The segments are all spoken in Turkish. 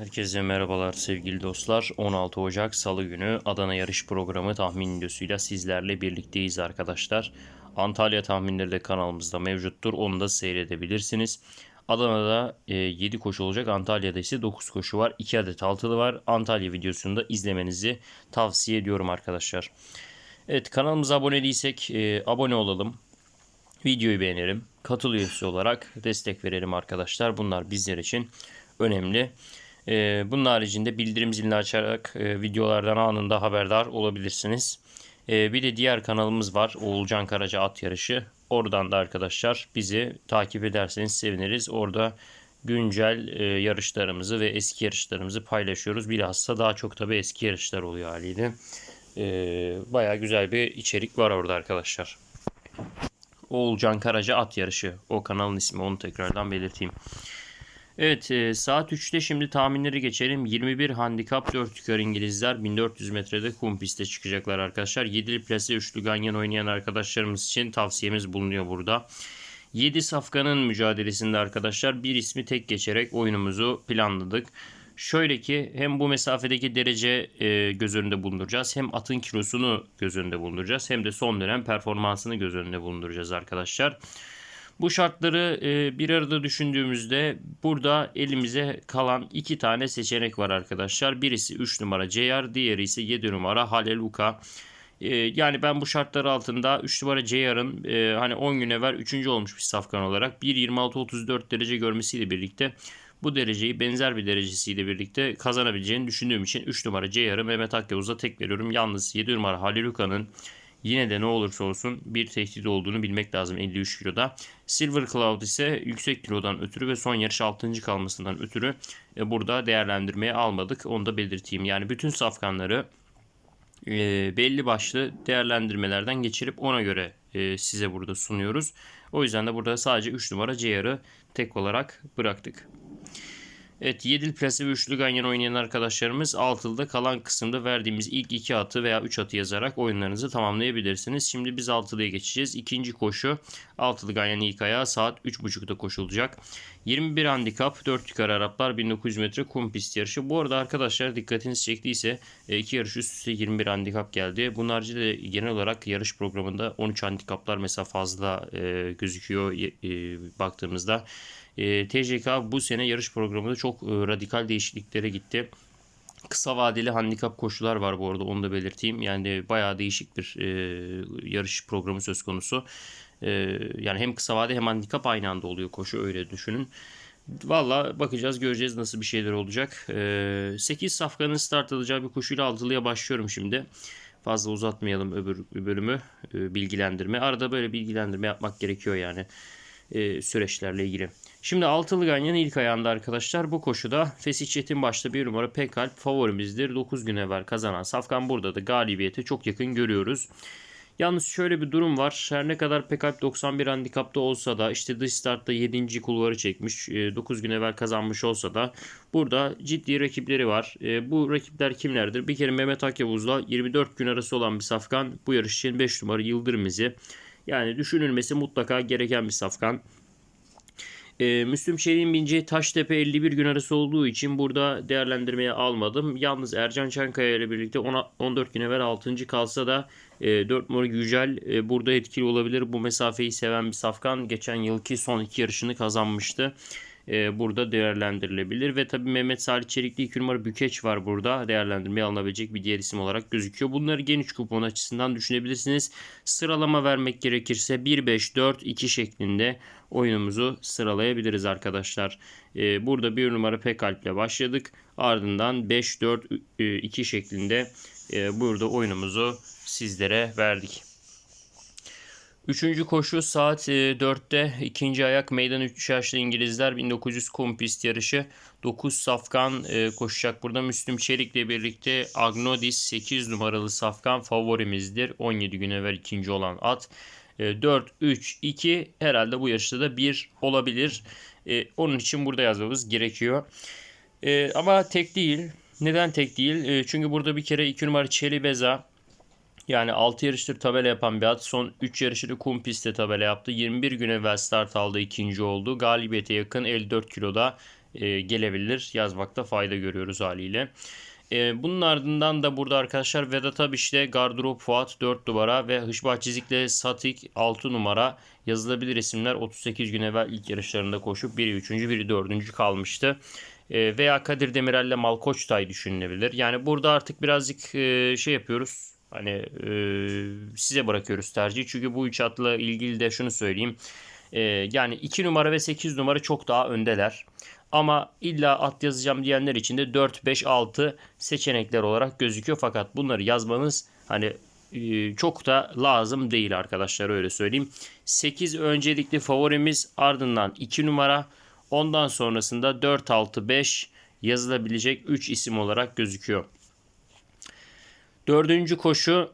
Herkese merhabalar sevgili dostlar. 16 Ocak Salı günü Adana yarış programı tahmin videosuyla sizlerle birlikteyiz arkadaşlar. Antalya tahminleri de kanalımızda mevcuttur. Onu da seyredebilirsiniz. Adana'da e, 7 koşu olacak. Antalya'da ise 9 koşu var. 2 adet altılı var. Antalya videosunu da izlemenizi tavsiye ediyorum arkadaşlar. Evet kanalımıza abone değilsek e, abone olalım. Videoyu beğenelim. Katıl üyesi olarak destek verelim arkadaşlar. Bunlar bizler için önemli. Ee, bunun haricinde bildirim zilini açarak e, videolardan anında haberdar olabilirsiniz. Ee, bir de diğer kanalımız var. Oğulcan Karaca At Yarışı. Oradan da arkadaşlar bizi takip ederseniz seviniriz. Orada güncel e, yarışlarımızı ve eski yarışlarımızı paylaşıyoruz. Bilhassa daha çok tabii eski yarışlar oluyor haliyle. Ee, Baya güzel bir içerik var orada arkadaşlar. Oğulcan Karaca At Yarışı. O kanalın ismi onu tekrardan belirteyim. Evet e, saat 3'te şimdi tahminleri geçelim. 21 handikap 4 yukarı İngilizler 1400 metrede kum piste çıkacaklar arkadaşlar. 7'li plase üçlü ganyan oynayan arkadaşlarımız için tavsiyemiz bulunuyor burada. 7 safkanın mücadelesinde arkadaşlar bir ismi tek geçerek oyunumuzu planladık. Şöyle ki hem bu mesafedeki derece e, göz önünde bulunduracağız. Hem atın kilosunu göz önünde bulunduracağız. Hem de son dönem performansını göz önünde bulunduracağız arkadaşlar. Bu şartları e, bir arada düşündüğümüzde burada elimize kalan iki tane seçenek var arkadaşlar. Birisi 3 numara CR, diğeri ise 7 numara Haleluka. E, yani ben bu şartlar altında 3 numara CR'ın e, hani 10 gün evvel 3. olmuş bir safkan olarak 1.26-34 derece görmesiyle birlikte bu dereceyi benzer bir derecesiyle birlikte kazanabileceğini düşündüğüm için 3 numara CR'ı Mehmet Akyavuz'a tek veriyorum. Yalnız 7 numara Haliluka'nın Yine de ne olursa olsun bir tehdit olduğunu bilmek lazım 53 kiloda. Silver Cloud ise yüksek kilodan ötürü ve son yarış 6. kalmasından ötürü e, burada değerlendirmeye almadık. Onu da belirteyim. Yani bütün safkanları e, belli başlı değerlendirmelerden geçirip ona göre e, size burada sunuyoruz. O yüzden de burada sadece 3 numara CR'ı tek olarak bıraktık. Evet 7 plase ve üçlü ganyan oynayan arkadaşlarımız altılıda kalan kısımda verdiğimiz ilk iki atı veya 3 atı yazarak oyunlarınızı tamamlayabilirsiniz. Şimdi biz altılıya geçeceğiz. İkinci koşu altılı ganyan ilk ayağı saat 3.30'da koşulacak. 21 handikap 4 yukarı Araplar 1900 metre kum pist yarışı. Bu arada arkadaşlar dikkatiniz çektiyse e, iki yarış üst üste 21 handikap geldi. Bunun haricinde genel olarak yarış programında 13 handikaplar mesela fazla e, gözüküyor e, baktığımızda. E, TCK bu sene yarış programında çok e, radikal değişikliklere gitti. Kısa vadeli handikap koşular var bu arada onu da belirteyim. Yani bayağı değişik bir e, yarış programı söz konusu. E, yani hem kısa vade hem handikap aynı anda oluyor koşu öyle düşünün. Valla bakacağız göreceğiz nasıl bir şeyler olacak. E, 8 safkanın start alacağı bir koşuyla altılıya başlıyorum şimdi. Fazla uzatmayalım öbür bölümü e, bilgilendirme. Arada böyle bilgilendirme yapmak gerekiyor yani e, süreçlerle ilgili. Şimdi altılı ganyanın ilk ayağında arkadaşlar bu koşuda Fesih Çetin başta bir numara Pekalp favorimizdir. 9 gün evvel kazanan Safkan burada da galibiyete çok yakın görüyoruz. Yalnız şöyle bir durum var. Her ne kadar Pekalp 91 handikapta olsa da işte dış startta 7. kulvarı çekmiş. 9 gün evvel kazanmış olsa da burada ciddi rakipleri var. E, bu rakipler kimlerdir? Bir kere Mehmet Akyavuz'la 24 gün arası olan bir safkan. Bu yarış için 5 numara Yıldırım izi. Yani düşünülmesi mutlaka gereken bir safkan. Ee, Müslüm Şerif'in bineceği Taştepe 51 gün arası olduğu için burada değerlendirmeye almadım. Yalnız Ercan Çankaya ile birlikte 14 gün evvel 6. kalsa da e, 4 numara Yücel e, burada etkili olabilir. Bu mesafeyi seven bir safkan. Geçen yılki son iki yarışını kazanmıştı. E, burada değerlendirilebilir. Ve tabii Mehmet Salih Çelikli 2 numara Bükeç var burada. Değerlendirmeye alınabilecek bir diğer isim olarak gözüküyor. Bunları geniş kupon açısından düşünebilirsiniz. Sıralama vermek gerekirse 1-5-4-2 şeklinde oyunumuzu sıralayabiliriz arkadaşlar. E, burada bir numara Pekalp ile başladık. Ardından 5-4-2 şeklinde e, burada oyunumuzu sizlere verdik. Üçüncü koşu saat 4'te e, ikinci ayak meydan 3 yaşlı İngilizler 1900 kum pist yarışı 9 safkan e, koşacak. Burada Müslüm Çelik'le birlikte Agnodis 8 numaralı safkan favorimizdir. 17 gün evvel ikinci olan at. 4, 3, 2 herhalde bu yarışta da 1 olabilir. E, onun için burada yazmamız gerekiyor. Ama tek değil. Neden tek değil? Çünkü burada bir kere 2 numara Çeli Beza yani 6 yarıştır tabela yapan bir at. Son 3 yarışını kum pistte tabela yaptı. 21 gün evvel start aldı. ikinci oldu. Galibiyete yakın 54 kiloda e, gelebilir. Yazmakta fayda görüyoruz haliyle. E, bunun ardından da burada arkadaşlar Vedat Abiş'te Gardırop Fuat 4 numara ve Hışbah Çizik'le Satik 6 numara yazılabilir isimler 38 gün evvel ilk yarışlarında koşup biri 3. biri 4. kalmıştı. E, veya Kadir Demirel'le Malkoçtay düşünülebilir. Yani burada artık birazcık e, şey yapıyoruz. Hani e, size bırakıyoruz tercihi. Çünkü bu üç atla ilgili de şunu söyleyeyim. E, yani 2 numara ve 8 numara çok daha öndeler. Ama illa at yazacağım diyenler için de 4, 5, 6 seçenekler olarak gözüküyor. Fakat bunları yazmanız hani çok da lazım değil arkadaşlar öyle söyleyeyim. 8 öncelikli favorimiz ardından 2 numara ondan sonrasında 4, 6, 5 yazılabilecek 3 isim olarak gözüküyor. Dördüncü koşu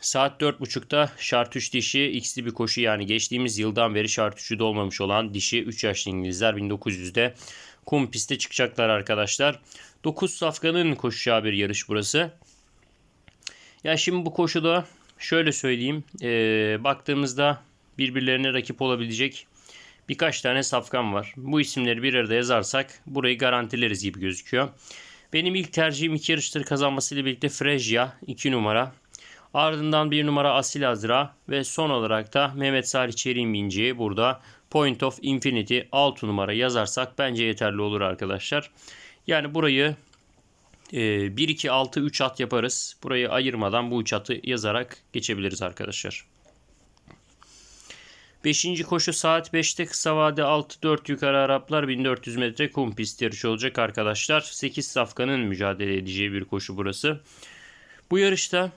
saat 4.30'da şart 3 dişi x'li bir koşu yani geçtiğimiz yıldan beri şart 3'ü dolmamış olan dişi 3 yaşlı İngilizler 1900'de kum pistte çıkacaklar arkadaşlar. 9 safkanın koşacağı bir yarış burası. Ya şimdi bu koşuda şöyle söyleyeyim. Ee, baktığımızda birbirlerine rakip olabilecek birkaç tane safkan var. Bu isimleri bir arada yazarsak burayı garantileriz gibi gözüküyor. Benim ilk tercihim iki yarıştır kazanmasıyla birlikte Frejya 2 numara. Ardından bir numara Asil Azra ve son olarak da Mehmet Salih Çerim İnci'yi burada Point of Infinity 6 numara yazarsak bence yeterli olur arkadaşlar. Yani burayı 1 2 6 3 at yaparız. Burayı ayırmadan bu 3 atı yazarak geçebiliriz arkadaşlar. 5. koşu saat 5'te kısa vade 6-4 yukarı Araplar 1400 metre kum pist yarışı olacak arkadaşlar. 8 safkanın mücadele edeceği bir koşu burası. Bu yarışta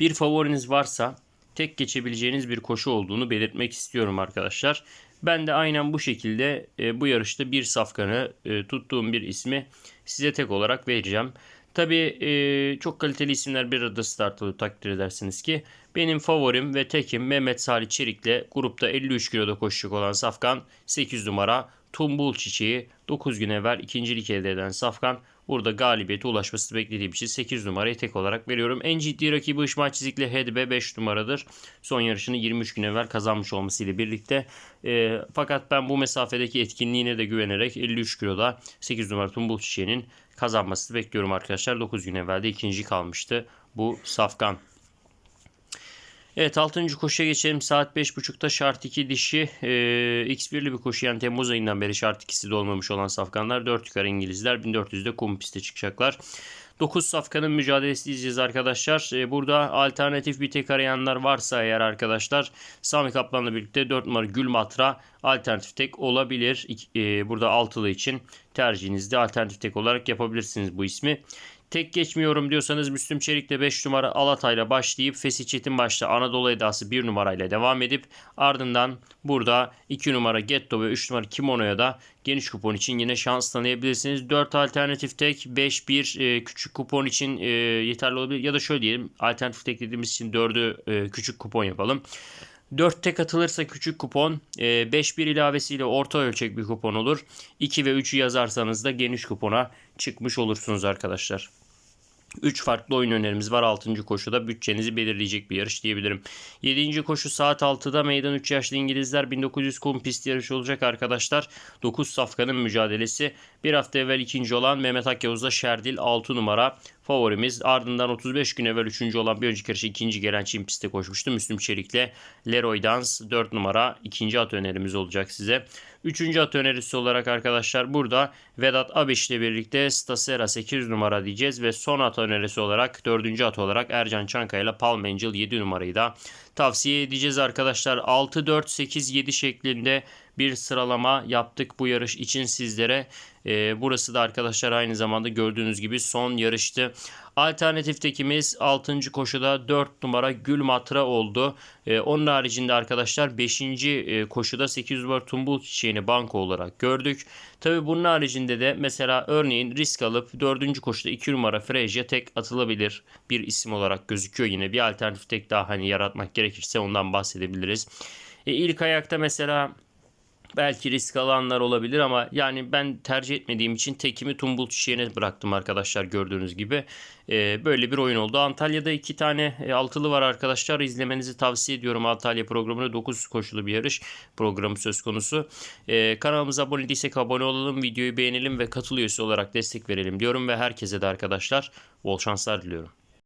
bir favoriniz varsa tek geçebileceğiniz bir koşu olduğunu belirtmek istiyorum arkadaşlar. Ben de aynen bu şekilde e, bu yarışta bir safkanı e, tuttuğum bir ismi size tek olarak vereceğim. Tabi e, çok kaliteli isimler bir arada start alıyor takdir edersiniz ki. Benim favorim ve tekim Mehmet Salih Çelik'le grupta 53 kiloda koşacak olan Safkan 8 numara Tumbul Çiçeği 9 gün evvel ikincilik elde eden Safkan burada galibiyete ulaşması beklediğim için 8 numarayı tek olarak veriyorum. En ciddi rakibi Işmal Çizik'le HDB 5 numaradır. Son yarışını 23 gün evvel kazanmış olmasıyla birlikte. E, fakat ben bu mesafedeki etkinliğine de güvenerek 53 kiloda 8 numara Tumbul Çiçeği'nin kazanmasını bekliyorum arkadaşlar. 9 gün evvel de ikinci kalmıştı bu Safkan. Evet 6. koşuya geçelim. Saat 5.30'da şart 2 dişi e, X1'li bir koşu yani Temmuz ayından beri şart 2'si de olmamış olan safkanlar 4 yukarı İngilizler 1400'de kum piste çıkacaklar. 9 safkanın mücadelesi izleyeceğiz arkadaşlar. E, burada alternatif bir tek arayanlar varsa eğer arkadaşlar Sami Kaplan'la birlikte 4 numara Gülmatra alternatif tek olabilir. E, burada altılı için tercihinizde alternatif tek olarak yapabilirsiniz bu ismi. Tek geçmiyorum diyorsanız Müslüm Çelik'le 5 numara Alatay'la başlayıp Fesi Çetin başta Anadolu Edası 1 numarayla devam edip ardından burada 2 numara Getto ve 3 numara Kimono'ya da geniş kupon için yine şans tanıyabilirsiniz. 4 alternatif tek 5 bir e, küçük kupon için e, yeterli olabilir ya da şöyle diyelim alternatif tek dediğimiz için 4'ü e, küçük kupon yapalım. 4 tek atılırsa küçük kupon, 5 bir ilavesiyle orta ölçek bir kupon olur. 2 ve 3'ü yazarsanız da geniş kupona çıkmış olursunuz arkadaşlar. 3 farklı oyun önerimiz var 6. koşuda. Bütçenizi belirleyecek bir yarış diyebilirim. 7. koşu saat 6'da meydan 3 yaşlı İngilizler 1900 kum pist yarışı olacak arkadaşlar. 9 safkanın mücadelesi. Bir hafta evvel ikinci olan Mehmet Akyavuz'da Şerdil 6 numara favorimiz. Ardından 35 gün evvel 3. olan bir önceki yarışı ikinci gelen Çin pistte koşmuştu. Müslüm Çelik'le Leroy Dans 4 numara ikinci at önerimiz olacak size. Üçüncü at önerisi olarak arkadaşlar burada Vedat Abiş ile birlikte Stasera 8 numara diyeceğiz ve son at önerisi olarak dördüncü at olarak Ercan Çankaya ile Palm Angel 7 numarayı da tavsiye edeceğiz arkadaşlar. 6, 4, 8, 7 şeklinde bir sıralama yaptık bu yarış için sizlere. E, burası da arkadaşlar aynı zamanda gördüğünüz gibi son yarıştı. Alternatif tekimiz 6. koşuda 4 numara Gül Matra oldu. E, onun haricinde arkadaşlar 5. E, koşuda 800 numara Tumbul Çiçeğini banko olarak gördük. Tabi bunun haricinde de mesela örneğin risk alıp 4. koşuda 2 numara Frejya tek atılabilir bir isim olarak gözüküyor yine. Bir alternatif tek daha hani yaratmak gerekirse ondan bahsedebiliriz. E, ilk ayakta mesela Belki risk alanlar olabilir ama yani ben tercih etmediğim için tekimi tumbul çiçeğine bıraktım arkadaşlar gördüğünüz gibi. Ee, böyle bir oyun oldu. Antalya'da iki tane e, altılı var arkadaşlar. İzlemenizi tavsiye ediyorum Antalya programını. 9 koşulu bir yarış programı söz konusu. Ee, kanalımıza abone değilsek abone olalım. Videoyu beğenelim ve katıl olarak destek verelim diyorum. Ve herkese de arkadaşlar bol şanslar diliyorum.